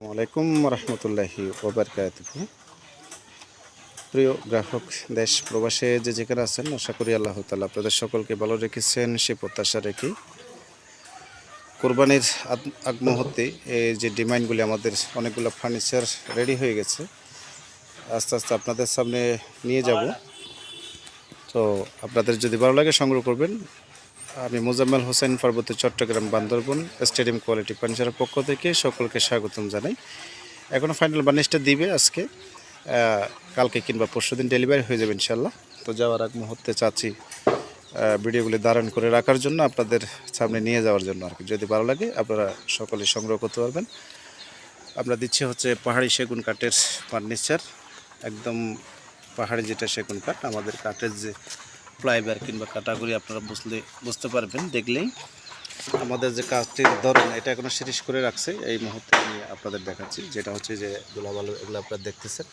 আসসালামাইকুম রহমতুল্লাহি ওবরকাত প্রিয় গ্রাহক, দেশ, প্রবাসে যে যেখানে আছেন, আশা করি আল্লাহ তালা আপনাদের সকলকে ভালো রেখেছেন, সে প্রত্যাশা রেখে কোরবানির আগ- এই যে ডিমান্ডগুলি আমাদের অনেকগুলো ফার্নিচার রেডি হয়ে গেছে, আস্তে আস্তে আপনাদের সামনে নিয়ে যাব। তো আপনাদের যদি ভালো লাগে সংগ্রহ করবেন আমি মোজাম্মেল হোসেন পার্বত্য চট্টগ্রাম বান্দরবন স্টেডিয়াম কোয়ালিটি ফার্নিচারের পক্ষ থেকে সকলকে স্বাগতম জানাই। এখনও ফাইনাল বার্নিশটা দিবে আজকে। কালকে কিংবা পরশু দিন ডেলিভারি হয়ে যাবে ইনশাল্লাহ তো যাওয়ার আগ মুহূর্তে চাচ্ছি ভিডিওগুলি ধারণ করে রাখার জন্য, আপনাদের সামনে নিয়ে যাওয়ার জন্য আর কি। যদি ভালো লাগে, আপনারা সকলে সংগ্রহ করতে পারবেন। আমরা দিচ্ছি হচ্ছে পাহাড়ি সেগুন কাঠের ফার্নিচার। একদম পাহাড়ি যেটা সেগুন কাঠ, আমাদের কাঠের যে প্লাইবার কিংবা কাটাগুলি আপনারা বুঝলে, বুঝতে পারবেন, দেখলেই। আমাদের যে কাজটির ধরন, এটা এখনও সিরিজ করে রাখছে। এই মুহূর্তে আমি আপনাদের দেখাচ্ছি, যেটা হচ্ছে যে গোলাবালু এগুলো আপনারা দেখতেছেন।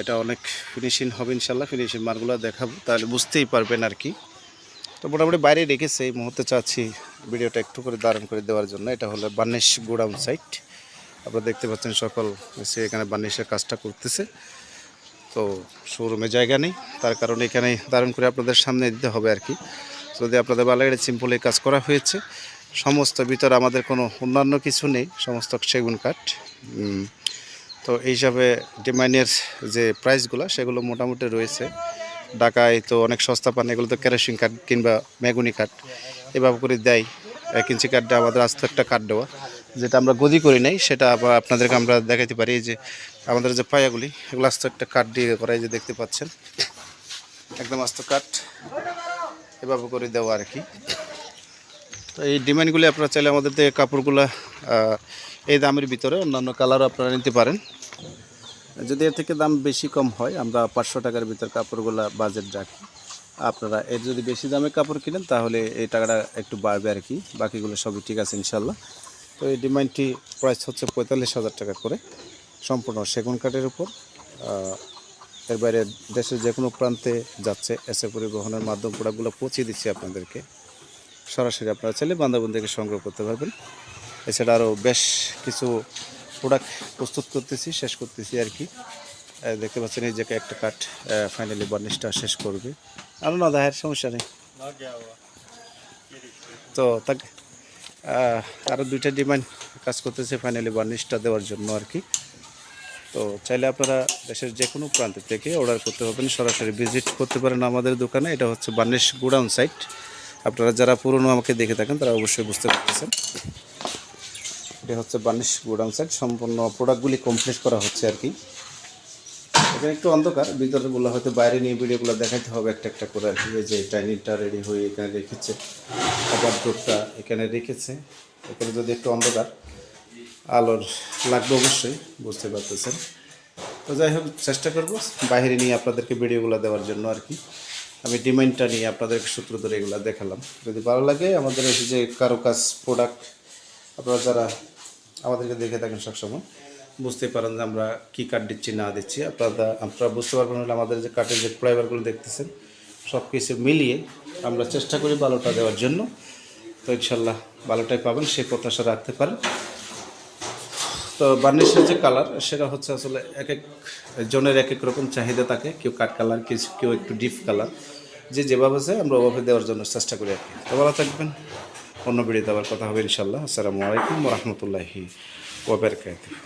এটা অনেক ফিনিশিং হবে ইনশাল্লাহ ফিনিশিং মারগুলো দেখাবো, তাহলে বুঝতেই পারবেন আর কি। তো মোটামুটি বাইরে রেখেছে, এই মুহূর্তে চাচ্ছি ভিডিওটা একটু করে ধারণ করে দেওয়ার জন্য। এটা হলো বার্নিশ গোডাউন সাইট। আপনারা দেখতে পাচ্ছেন সকল, সে এখানে বার্নিশের কাজটা করতেছে। তো শোরুমে জায়গা নেই। তার কারণে এখানে ধারণ করে আপনাদের সামনে দিতে হবে আর কি। যদি আপনাদের লাগে সিম্পলি কাজ করা হয়েছে। সমস্ত ভিতর আমাদের কোনো অন্যান্য কিছু নেই, সমস্ত সেগুন কাঠ। তো এই হিসাবে ডিমাইনের যে প্রাইসগুলো সেগুলো মোটামুটি রয়েছে। ঢাকায় তো অনেক সস্তা পান, এগুলো তো কেরোসিন কাঠ কিংবা মেগুনি কাঠ। এভাবে করে দেয়। এক ইঞ্চি কাঠটা আমাদের আস্ত একটা কাঠ দেওয়া। যেটা আমরা গদি করি নাই, সেটা আবার আপনাদেরকে আমরা দেখাতে পারি। যে আমাদের যে পায়াগুলি, এগুলো আস্ত একটা কাঠ দিয়ে করা যে দেখতে পাচ্ছেন। একদম আস্ত কাঠ। এভাবে করে দেওয়া আর কি। তো এই ডিমান্ডগুলি আপনারা চাইলে আমাদের থেকে কাপড়গুলো এই দামের ভিতরে অন্যান্য কালারও আপনারা নিতে পারেন। যদি এর থেকে দাম বেশি কম হয়, আমরা পাঁচশো টাকার ভিতর কাপড়গুলো বাজেট রাখি। আপনারা এর যদি বেশি দামে কাপড় কিনেন, তাহলে এই টাকাটা একটু বাড়বে আর কি। বাকিগুলো সবই ঠিক আছে, ইনশাল্লাহ। তো এই ডিমান্ডটি প্রাইস হচ্ছে পঁয়তাল্লিশ হাজার টাকা করে। সম্পূর্ণ সেগুন কাঠের উপর। এর বাইরে দেশের যে কোনো প্রান্তে যাচ্ছে এসে পরিবহনের মাধ্যম প্রোডাক্টগুলো পৌঁছে দিচ্ছি আপনাদেরকে। সরাসরি আপনারা চাইলে বান্দাবন থেকে সংগ্রহ করতে পারবেন। এছাড়া আরও বেশ কিছু প্রোডাক্ট প্রস্তুত করতেছি, শেষ করতেছি আর কি। দেখতে পাচ্ছেন এই যে একটা কাঠ ফাইনালি বার্নিশটা শেষ করবে। আরও না, দেখার সমস্যা নেই। তো তাক আরও দুইটা ডিমান্ড কাজ করতেছে ফাইনালি বার্নিশটা দেওয়ার জন্য আর কি। তো চাইলে আপনারা দেশের যে কোনো প্রান্ত থেকে অর্ডার করতে পারবেন, সরাসরি ভিজিট করতে পারেন আমাদের দোকানে। এটা হচ্ছে বার্নিশ গোডাউন সাইট আপনারা যারা পুরনো আমাকে দেখে থাকেন, তারা অবশ্যই বুঝতে পারতেছেন। এটা হচ্ছে বার্নিশ গোডাউন সাইট সম্পূর্ণ প্রোডাক্টগুলি কমপ্লিট করা হচ্ছে আর কি। এখানে একটু অন্ধকার, ভিতরগুলো হয়তো বাইরে নিয়ে ভিডিওগুলো দেখাতে হবে একটা একটা করে আর কি। যে ডাইনিংটা রেডি হয়ে এখানে রেখেছে আবার ডোরটা এখানে রেখেছে। এখানে যদি একটু অন্ধকার, আলোর লাগবে অবশ্যই, বুঝতে পারতেছেন। তো যাই হোক, চেষ্টা করব বাইরে নিয়ে আপনাদেরকে ভিডিওগুলো দেওয়ার জন্য আর কি। আমি ডিমান্ডটা নিয়ে আপনাদেরকে সূত্র ধরে এগুলো দেখালাম। যদি ভালো লাগে, আমাদের যে কারও কাজ প্রোডাক্ট আপনারা যারা আমাদেরকে দেখে থাকেন সবসময় বুঝতে পারেন যে আমরা কী কাঠ দিচ্ছি, না দিচ্ছি। আপনারা আপনারা বুঝতে পারবেন হলে আমাদের যে কাঠের যে ফ্লাইভারগুলো দেখতেছেন সব কিছু মিলিয়ে আমরা চেষ্টা করি ভালোটা দেওয়ার জন্য। তো ইনশাল্লাহ ভালোটাই পাবেন সে প্রত্যাশা রাখতে পারেন। তো বার্নিশের যে কালার সেটা হচ্ছে আসলে এক এক জনের এক এক রকম চাহিদা থাকে, কেউ কাঠ কালার কিছু কেউ একটু ডিপ কালার যে যেভাবে চাই আমরা ওভাবে দেওয়ার জন্য চেষ্টা করি আর কি। তো ভালো থাকবেন, অন্য ভিডিওতে আবার কথা হবে ইনশাল্লাহ আসসালামু আলাইকুম রহমতুল্লাহি Cooper Cântico.